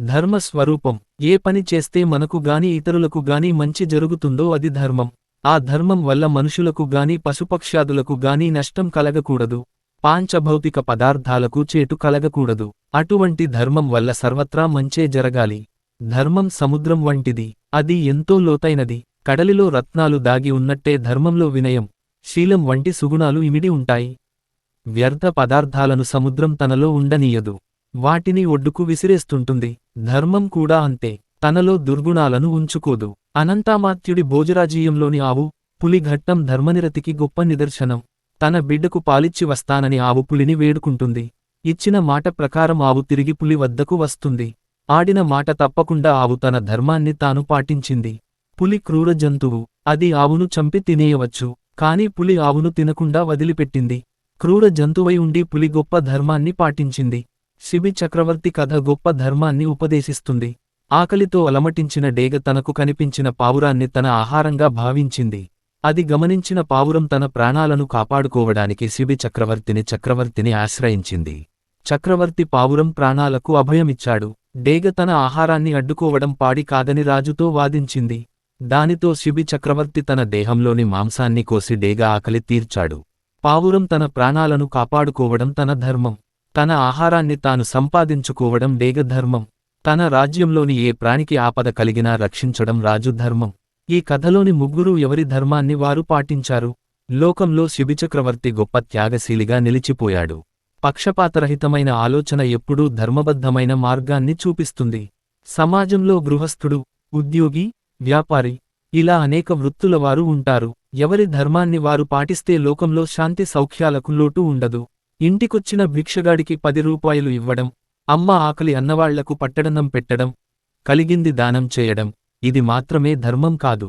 ధర్మస్వరూపం. ఏ పని చేస్తే మనకు గాని ఇతరులకు గాని మంచి జరుగుతుందో అది ధర్మం. ఆ ధర్మం వల్ల మనుషులకు గాని పశుపక్ష్యాదులకు గాని నష్టం కలగకూడదు. పాంచభౌతిక పదార్థాలకు చేటు కలగకూడదు. అటువంటి ధర్మం వల్ల సర్వత్రా మంచే జరగాలి. ధర్మం సముద్రం వంటిది. అది ఎంతో లోతైనది. కడలిలో రత్నాలు దాగి ఉన్నట్టే ధర్మంలో వినయం. శీలం వంటి సుగుణాలు ఇమిడి ఉంటాయి. వ్యర్థ పదార్థాలను సముద్రం తనలో ఉండనీయదు. వాటిని ఒడ్డుకు విసిరేస్తుంటుంది. ధర్మం కూడా అంతే. తనలో దుర్గుణాలను ఉంచుకోదు. అనంతామాత్యుడి భోజరాజీయంలోని ఆవు పులి ఘట్టం ధర్మనిరతికి గొప్ప నిదర్శనం. తన బిడ్డకు పాలిచ్చి వస్తానని ఆవు పులిని వేడుకుంటుంది. ఇచ్చిన మాట ప్రకారం ఆవు తిరిగి పులి వద్దకు వస్తుంది. ఆడిన మాట తప్పకుండా ఆవు తన ధర్మాన్ని తాను పాటించింది. పులి క్రూర జంతువు. అది ఆవును చంపి తినేయవచ్చు. కాని పులి ఆవును తినకుండా వదిలిపెట్టింది. క్రూర జంతువై ఉండి పులి గొప్ప ధర్మాన్ని పాటించింది. శిబి చక్రవర్తి కథ గొప్ప ధర్మాన్ని ఉపదేశిస్తుంది. ఆకలితో అలమటించిన డేగ తనకు కనిపించిన పావురాన్ని తన ఆహారంగా భావించింది. అది గమనించిన పావురం తన ప్రాణాలను కాపాడుకోవడానికి శిబి చక్రవర్తిని చక్రవర్తిని ఆశ్రయించింది. చక్రవర్తి పావురం ప్రాణాలకు అభయమిచ్చాడు. డేగ తన ఆహారాన్ని అడ్డుకోవడం పాడి కాదని రాజుతో వాదించింది. దానితో శిబి చక్రవర్తి తన దేహంలోని మాంసాన్ని కోసి డేగ ఆకలి తీర్చాడు. పావురం తన ప్రాణాలను కాపాడుకోవడం తన ధర్మం. తన ఆహారాన్ని తాను సంపాదించుకోవడం డేగధర్మం తన రాజ్యంలోని ఏ ప్రాణికి ఆపద కలిగినా రక్షించడం రాజు ధర్మం ఈ కథలోని ముగ్గురు ఎవరి ధర్మాన్ని వారు పాటించారు? లోకంలో శిబిచక్రవర్తి గొప్ప త్యాగశీలిగా నిలిచిపోయాడు. పక్షపాతరహితమైన ఆలోచన ఎప్పుడూ ధర్మబద్ధమైన మార్గాన్ని చూపిస్తుంది. సమాజంలో గృహస్థుడు ఉద్యోగి వ్యాపారి ఇలా అనేక వృత్తుల వారు ఉంటారు. ఎవరి ధర్మాన్ని వారు పాటిస్తే లోకంలో శాంతి సౌఖ్యాలకు లోటు ఉండదు. ఇంటికొచ్చిన భిక్షగాడికి పది రూపాయలు ఇవ్వడం అమ్మ ఆకలి అన్నవాళ్ళకు పట్టడనం పెట్టడం కలిగింది దానం చేయడం ఇది మాత్రమే ధర్మం కాదు.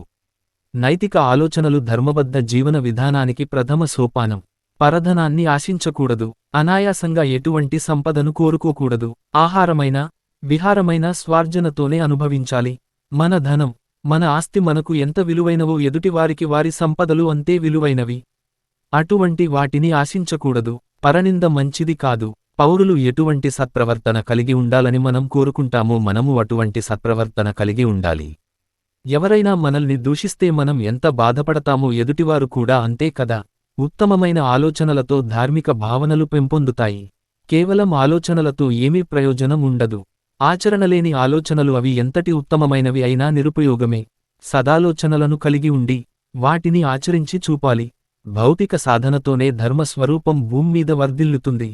నైతిక ఆలోచనలు ధర్మబద్ధ జీవన విధానానికి ప్రథమ సోపానం. పరధనాన్ని ఆశించకూడదు అనాయాసంగా ఎటువంటి సంపదను కోరుకోకూడదు. ఆహారమైన విహారమైన స్వార్జనతోనే అనుభవించాలి. మన ధనం మన ఆస్తి మనకు ఎంత విలువైనవో ఎదుటివారికి వారి సంపదలు అంతే విలువైనవి. అటువంటి వాటిని ఆశించకూడదు. పరనింద మంచిది కాదు. పౌరులు ఎటువంటి సత్ప్రవర్తన కలిగి ఉండాలని మనం కోరుకుంటామో మనము అటువంటి సత్ప్రవర్తన కలిగి ఉండాలి. ఎవరైనా మనల్ని దూషిస్తే మనం ఎంత బాధపడతామో ఎదుటివారు కూడా అంతే కదా. ఉత్తమమైన ఆలోచనలతో ధార్మిక భావనలు పెంపొందుతాయి. కేవలం ఆలోచనలతో ఏమీ ప్రయోజనం ఉండదు. ఆచరణలేని ఆలోచనలు అవి ఎంతటి ఉత్తమమైనవి అయినా నిరుపయోగమే. సదాలోచనలను కలిగి ఉండి వాటిని ఆచరించి చూపాలి. భౌతిక సాధనతోనే ధర్మస్వరూపం భూమ్మీద వర్ధిల్లుతుంది.